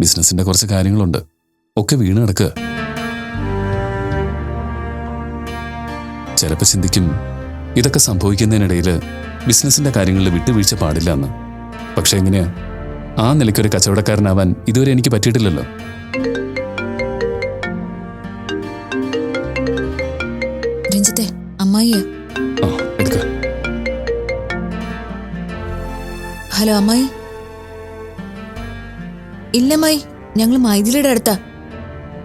ബിസിനസിന്റെ കുറച്ച് കാര്യങ്ങളുണ്ട്. ഒക്കെ വീണ് കിടക്കുക. ചിലപ്പോൾ ചിന്തിക്കും ഇതൊക്കെ സംഭവിക്കുന്നതിനിടയിൽ ബിസിനസിന്റെ കാര്യങ്ങളിൽ വിട്ടുവീഴ്ച പാടില്ല എന്ന്. പക്ഷെ എങ്ങനെയാ? ആ നിലയ്ക്കൊരു കച്ചവടക്കാരനാവാൻ ഇതുവരെ എനിക്ക് പറ്റിയിട്ടില്ലല്ലോ. രഞ്ജിത്തെ അമ്മായിയെ? ഹലോ അമ്മായി. ഇല്ല മൈ. ഞങ്ങൾ മൈഥിലിയുടെ അടുത്താ.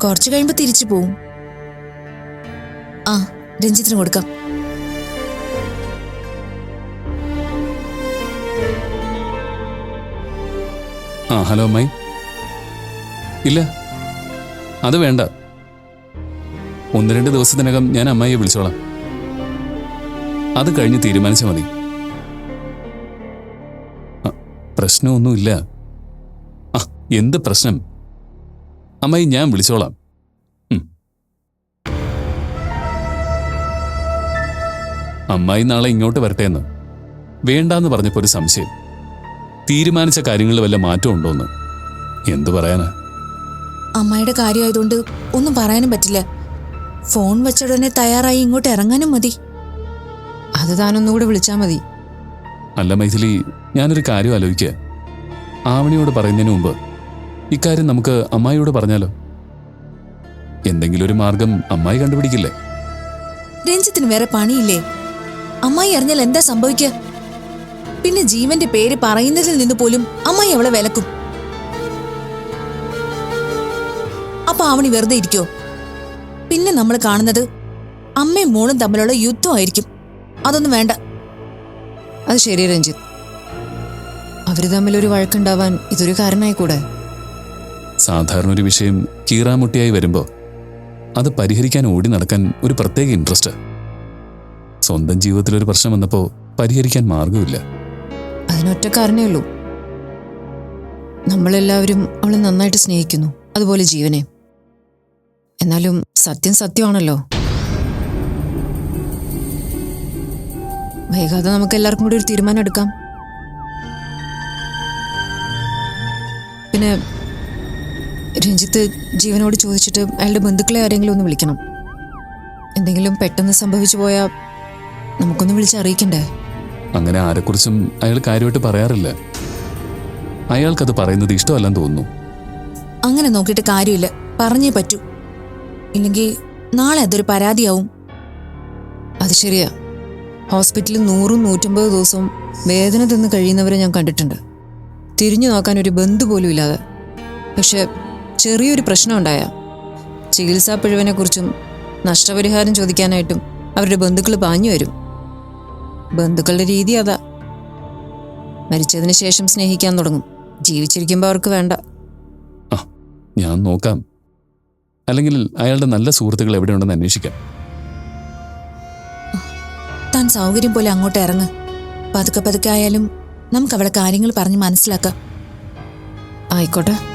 കുറച്ച് കഴിയുമ്പോ തിരിച്ചു പോവും. ആ രഞ്ജിത്തിന് കൊടുക്കാം. ആ ഹലോ മൈ. ഇല്ല അത് വേണ്ട. ഒന്ന് രണ്ട് ദിവസത്തിനകം ഞാൻ അമ്മായിയെ വിളിച്ചോളാം. അത് കഴിഞ്ഞ് തീരുമാനിച്ചാൽ മതി. പ്രശ്നമൊന്നുമില്ല. എന്ത് പ്രശ്നം? അമ്മായി ഞാൻ വിളിച്ചോളാം. അമ്മായി നാളെ ഇങ്ങോട്ട് വരട്ടെ എന്ന് വേണ്ടാന്ന് പറഞ്ഞപ്പോ ഒരു സംശയം. തീരുമാനിച്ച കാര്യങ്ങളിൽ വല്ല മാറ്റം ഉണ്ടോന്ന്? എന്തു പറയാനാ? അമ്മായിയുടെ കാര്യമായതുകൊണ്ട് ഒന്നും പറയാനും പറ്റില്ല. ഫോൺ വെച്ചടനെ തയ്യാറായി ഇങ്ങോട്ട് ഇറങ്ങാനും മതി. അത് താനൊന്നുകൂടെ വിളിച്ചാൽ മതി. അല്ല മൈഥിലി ഞാനൊരു കാര്യം ആലോചിക്കുക ആവണിയോട് പറയുന്നതിന് മുമ്പ് ഇക്കാര്യം നമുക്ക് അമ്മായിയോട് പറഞ്ഞാലോ? എന്തെങ്കിലും ഒരു മാർഗം അമ്മായി കണ്ടുപിടിക്കില്ലേ? രഞ്ജിത്തിന് വേറെ പണിയില്ലേ? അമ്മായി അറിഞ്ഞാൽ എന്താ സംഭവിക്കുക പിന്നെ ജീവന്റെ പേര് പറയുന്നതിൽ നിന്ന് പോലും അമ്മായി അവളെ വിലക്കും. അപ്പൊ അവണി വെറുതെ ഇരിക്കോ? പിന്നെ നമ്മൾ കാണുന്നത് അമ്മയും മോളും തമ്മിലുള്ള യുദ്ധം ആയിരിക്കും അതൊന്നും വേണ്ട. അത് ശരി രഞ്ജിത്ത്. അവർ തമ്മിൽ ഒരു വഴക്കുണ്ടാവാൻ ഇതൊരു കാരണമായി കൂടെ? സാധാരണ ഒരു വിഷയം കീറാമുട്ടിയായി വരുമ്പോൾ അത് പരിഹരിക്കാൻ ഓടി നടക്കാൻ ഒരു പ്രത്യേക ഇൻട്രസ്റ്റ് സ്വന്തം ജീവിതത്തിൽ ഒരു പ്രശ്നം വന്നപ്പോൾ പരിഹരിക്കാൻ മാർഗമില്ല അതിനൊറ്റ കാരണേ ഉള്ളൂ. നമ്മളെല്ലാവരും അവളെ നന്നായിട്ട് സ്നേഹിക്കുന്നു. അതുപോലെ ജീവനെ. എന്നാലും സത്യം സത്യമാണല്ലോ. വൈകാതെ നമുക്ക് എല്ലാവർക്കും കൂടി ഒരു തീരുമാനം എടുക്കാം. പിന്നെ രഞ്ജിത്ത് ജീവനോട് ചോദിച്ചിട്ട് അയാളുടെ ബന്ധുക്കളെ ആരെങ്കിലും ഒന്ന് വിളിക്കണം. എന്തെങ്കിലും പെട്ടെന്ന് സംഭവിച്ചു പോയാൽ നമുക്കൊന്ന് വിളിച്ച് അറിയിക്കണ്ടേ? അങ്ങനെ ആരെക്കുറിച്ചും അയാൾ കാര്യമായിട്ട് പറയാറില്ല. അയാൾക്കത് പറയുന്നത് ഇഷ്ടമല്ലെന്ന് തോന്നുന്നു. അങ്ങനെ നോക്കിയിട്ട് കാര്യമില്ല. പറഞ്ഞേ പറ്റൂ. ഇല്ലെങ്കിൽ നാളെ അതൊരു പരാതിയാവും. അത് ശരിയാ. ഹോസ്പിറ്റലിൽ നൂറും നൂറ്റമ്പത് ദിവസവും വേദന തിന്ന് കഴിയുന്നവരെ ഞാൻ കണ്ടിട്ടുണ്ട്. തിരിഞ്ഞു നോക്കാൻ ഒരു ബന്ധു പോലും ഇല്ലാതെ. പക്ഷെ ചെറിയൊരു പ്രശ്നം ഉണ്ടായ. ചികിത്സാ പിഴവിനെക്കുറിച്ചും നഷ്ടപരിഹാരം ചോദിക്കാനായിട്ടും അവരുടെ ബന്ധുക്കൾ പാഞ്ഞു വരും. ബന്ധുക്കളുടെ രീതി അതാ. മരിച്ചതിന് ശേഷം സ്നേഹിക്കാൻ തുടങ്ങും. ജീവിച്ചിരിക്കുമ്പോൾ അവർക്ക് വേണ്ട. ആ ഞാൻ നോക്കാം. അല്ലെങ്കിൽ അയാളുടെ നല്ല സുഹൃത്തുക്കൾ എവിടെയുണ്ടെന്ന് അന്വേഷിക്കാം. താൻ സൗകര്യം പോലെ അങ്ങോട്ട് ഇറങ്ങ്. പതുക്കെ പതുക്കെ ആയാലും നമുക്ക് അവിടെ കാര്യങ്ങൾ പറഞ്ഞ് മനസ്സിലാക്കാം. ആയിക്കോട്ടെ.